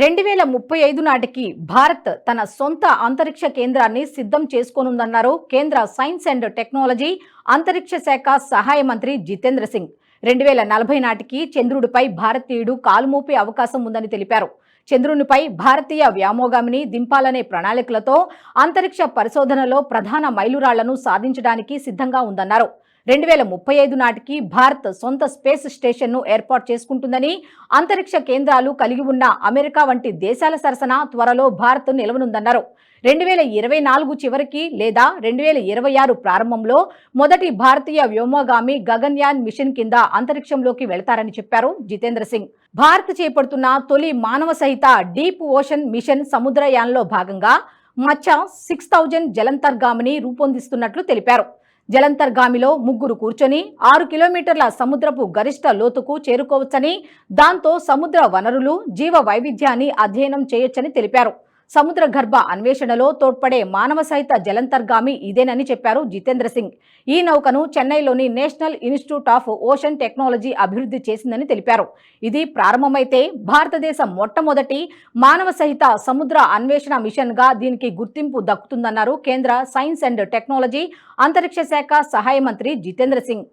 రెండు వేల ముప్పై ఐదు నాటికి భారత్ తన సొంత అంతరిక్ష కేంద్రాన్ని సిద్ధం చేసుకోనుందన్నారు కేంద్ర సైన్స్ అండ్ టెక్నాలజీ అంతరిక్ష శాఖ సహాయ మంత్రి జితేంద్ర సింగ్. రెండు వేల నలభై నాటికి చంద్రుడిపై భారతీయుడు కాలుమోపే అవకాశం ఉందని తెలిపారు. చంద్రునిపై భారతీయ వ్యామోగామిని దింపాలనే ప్రణాళికలతో అంతరిక్ష పరిశోధనలో ప్రధాన మైలురాళ్ళను సాధించడానికి సిద్ధంగా ఉందన్నారు. రెండు వేల ముప్పై ఐదు నాటికి భారత్ సొంత స్పేస్ స్టేషన్ను ఏర్పాటు చేసుకుంటుందని అంతరిక్ష కేంద్రాలు కలిగి ఉన్న అమెరికా వంటి దేశాల సరసన త్వరలో భారత్ నిలవనుందన్నారు. రెండు వేల ఇరవై నాలుగు చివరికి లేదా రెండు వేల ఇరవై ఆరు ప్రారంభంలో మొదటి భారతీయ వ్యోమగామి గగన్యాన్ మిషన్ కింద అంతరిక్షంలోకి వెళతారని చెప్పారు జితేంద్ర సింగ్. భారత్ చేపడుతున్న తొలి మానవ సహిత డీప్ ఓషన్ మిషన్ సముద్రయాన్లో భాగంగా మచ్చ సిక్స్ థౌజండ్ జలంతర్గామిని రూపొందిస్తున్నట్లు తెలిపారు. జలంతర్గామిలో ముగ్గురు కూర్చొని ఆరు కిలోమీటర్ల సముద్రపు గరిష్ట లోతుకు చేరుకోవచ్చని దాంతో సముద్ర వనరులు జీవ వైవిధ్యాన్ని అధ్యయనం చేయొచ్చని తెలిపారు. సముద్ర గర్భ అన్వేషణలో తోడ్పడే మానవ సహిత జలంతర్గామి ఇదేనని చెప్పారు జితేంద్ర సింగ్. ఈ నౌకను చెన్నైలోని National Institute of Ocean Technology అభివృద్ధి చేసిందని తెలిపారు. ఇది ప్రారంభమైతే భారతదేశం మొట్టమొదటి మానవ సహిత సముద్ర అన్వేషణ మిషన్గా దీనికి గుర్తింపు దక్కుతుందన్నారు కేంద్ర సైన్స్ అండ్ టెక్నాలజీ అంతరిక్ష శాఖ సహాయ మంత్రి జితేంద్ర సింగ్.